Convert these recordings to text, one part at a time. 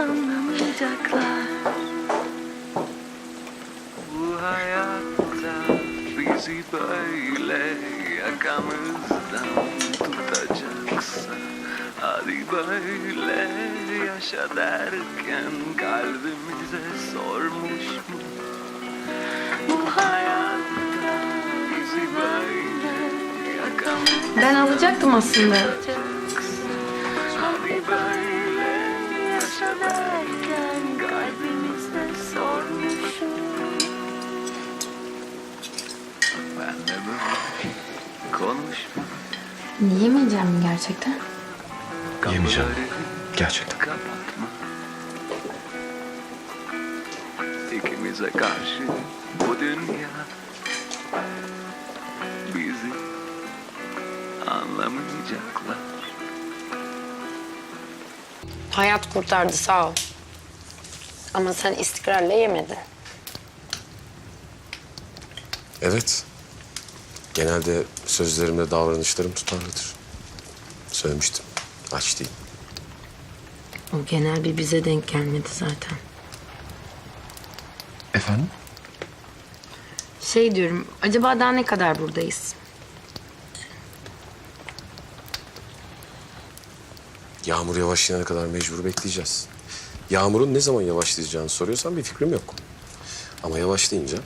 anlamayacaklar. Bu hayatta bizi böyle yakamızdan tutacaksa Hadi böyle yaşa derken kalbimize sormuş mu? Bu hayatta bizi böyle yakamızdan Ben alacaktım aslında. Hadi böyle konuşma Yiyemeyeceğim gerçekten. Yemeyeceğim. Gerçekten. Kapatma İkimize karşı bu dünya Bizi anlamayacaklar Hayat kurtardı sağ ol. Ama sen istikrarla yemedin. Evet. Genelde sözlerimle davranışlarım tutarlıdır. Söylemiştim. Aç değil. O genel bir bize denk gelmedi zaten. Efendim? Şey diyorum, acaba daha ne kadar buradayız? Yağmur yavaşlayana kadar mecbur bekleyeceğiz. Yağmurun ne zaman yavaşlayacağını soruyorsan bir fikrim yok. Ama yavaşlayınca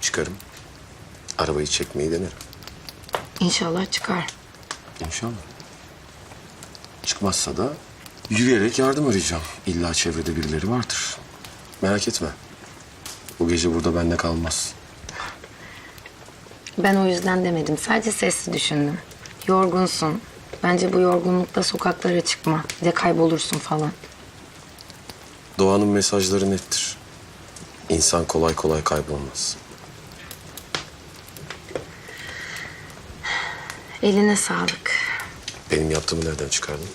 çıkarım. Arabayı çekmeyi denerim. İnşallah çıkar. İnşallah. Çıkmazsa da yürüyerek yardım arayacağım. İlla çevrede birileri vardır. Merak etme. Bu gece burada bende kalmaz. Ben o yüzden demedim. Sadece sesli düşündüm. Yorgunsun. Bence bu yorgunlukta sokaklara çıkma. Bir de kaybolursun falan. Doğanın mesajları nettir. İnsan kolay kolay kaybolmaz. Eline sağlık. Benim yaptığımı nereden çıkardın?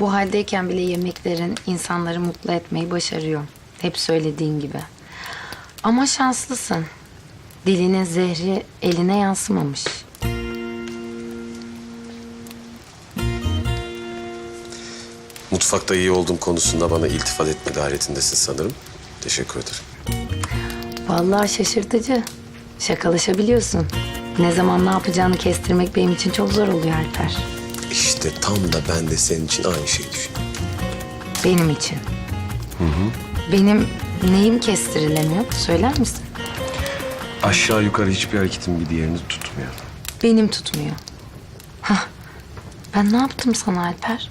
Bu haldeyken bile yemeklerin insanları mutlu etmeyi başarıyor. Hep söylediğin gibi. Ama şanslısın. Dilinin zehri eline yansımamış. Mutfakta iyi olduğum konusunda bana iltifat etme gayretindesin sanırım. Teşekkür ederim. Vallahi şaşırtıcı. Şakalaşabiliyorsun. Ne zaman ne yapacağını kestirmek benim için çok zor oluyor Alper. İşte tam da ben de senin için aynı şeyi düşünüyorum. Benim için. Benim neyim kestirilemiyor? Söyler misin? Aşağı yukarı hiçbir hareketin bir diğerini tutmuyor. Benim tutmuyor. Hah. Ben ne yaptım sana Alper?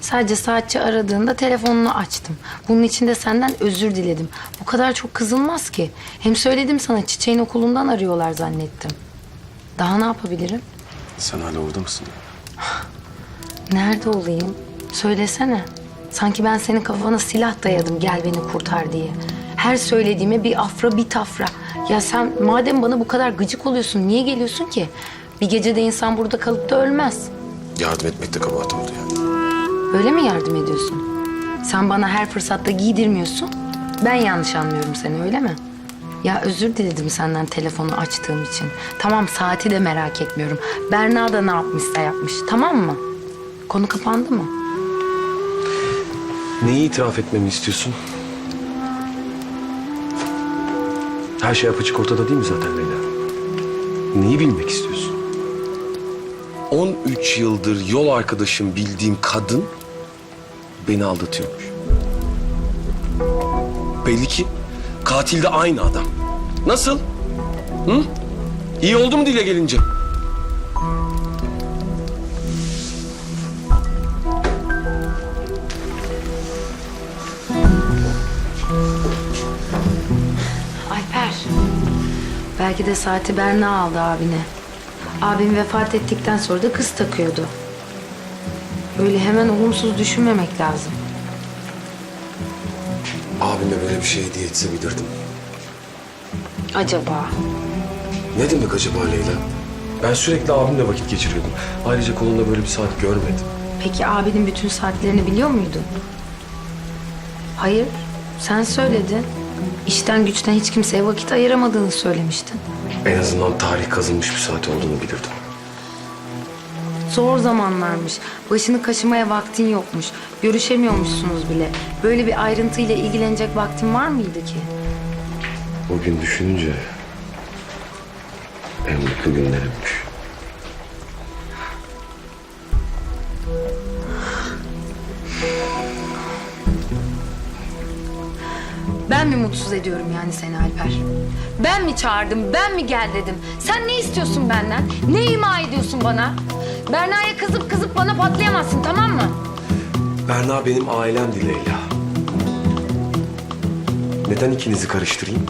Sadece saatçi aradığında telefonunu açtım. Bunun için de senden özür diledim. Bu kadar çok kızılmaz ki. Hem söyledim sana çiçeğin okulundan arıyorlar zannettim. Daha ne yapabilirim? Sen hala orada mısın? Nerede olayım? Söylesene. Sanki ben senin kafana silah dayadım gel beni kurtar diye. Her söylediğime bir afra bir tafra. Ya sen madem bana bu kadar gıcık oluyorsun niye geliyorsun ki? Bir gecede insan burada kalıp da ölmez. Yardım etmekte kabahat oldu yani. Öyle mi yardım ediyorsun? Sen bana her fırsatta giydirmiyorsun. Ben yanlış anlıyorum seni öyle mi? Ya özür diledim senden telefonu açtığım için. Tamam saati de merak etmiyorum. Berna da ne yapmışsa yapmış tamam mı? Konu kapandı mı? Neyi itiraf etmemi istiyorsun? Her şey apaçık ortada değil mi zaten Leyla? Neyi bilmek istiyorsun? 13 yıldır yol arkadaşım bildiğim kadın beni aldatıyormuş. Belli ki katil de aynı adam. Nasıl? Hı? İyi oldu mu dile gelince? Alper. Belki de saati Berna aldı abine. Abim vefat ettikten sonra da kız takıyordu. Öyle hemen olumsuz düşünmemek lazım. Şey hediye etse bilirdim. Acaba? Ne demek acaba Leyla? Ben sürekli abimle vakit geçiriyordum. Ayrıca kolunda böyle bir saat görmedim. Peki abinin bütün saatlerini biliyor muydun? Hayır. Sen söyledin. İşten güçten hiç kimseye vakit ayıramadığını söylemiştin. En azından tarih kazınmış bir saat olduğunu bilirdim. Zor zamanlarmış. Başını kaşımaya vaktin yokmuş. Görüşemiyormuşsunuz bile. Böyle bir ayrıntıyla ilgilenecek vaktin var mıydı ki? O gün düşününce en mutlu günlerimmiş. Ben mi mutsuz ediyorum yani seni Alper? Ben mi çağırdım, ben mi gel dedim? Sen ne istiyorsun benden? Ne ima ediyorsun bana? Berna'ya kızıp kızıp bana patlayamazsın tamam mı? Berna benim ailemdi Leyla. Neden ikinizi karıştırayım?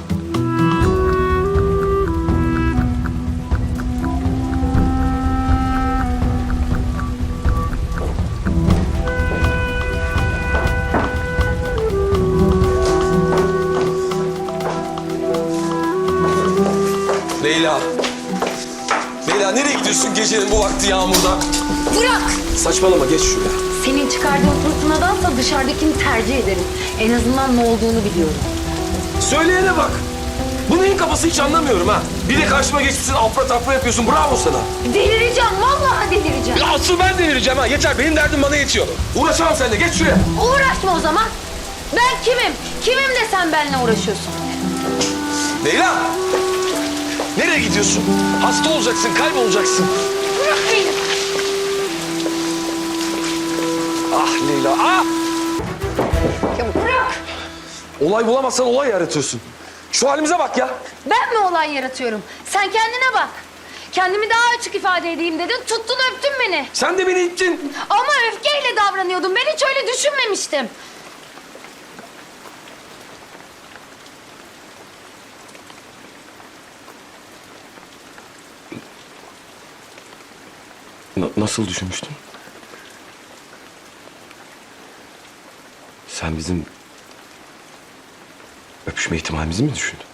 Nereye gidiyorsun gecenin bu vakti yağmurda? Bırak! Saçmalama geç şuraya. Senin çıkardığın fırtınadansa dışarıdakini tercih ederim. En azından ne olduğunu biliyorum. Söyleyene bak. Bu neyin kafası hiç anlamıyorum ha. Bir de karşıma geçmişsin afra tafra yapıyorsun. Bravo sana. Delireceğim, vallahi delireceğim. Ya asıl ben delireceğim ha. Yeter benim derdim bana yetiyor. Uğraşamam seninle. Geç şuraya. Uğraşma o zaman. Ben kimim? Kimim de sen benimle uğraşıyorsun? Leyla. Nereye gidiyorsun? Hasta olacaksın, kaybolacaksın. Bırak beni. Ah Leyla, ah! Bırak. Olay bulamazsan olay yaratıyorsun. Şu halimize bak ya. Ben mi olay yaratıyorum? Sen kendine bak. Kendimi daha açık ifade edeyim dedin. Tuttun öptün beni. Sen de beni ittin. Ama öfkeyle davranıyordum. Ben hiç öyle düşünmemiştim. Nasıl düşünmüştün? Sen bizim öpüşme ihtimalimizi mi düşündün?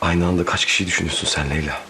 Aynı anda kaç kişiyi düşünüyorsun sen Leyla?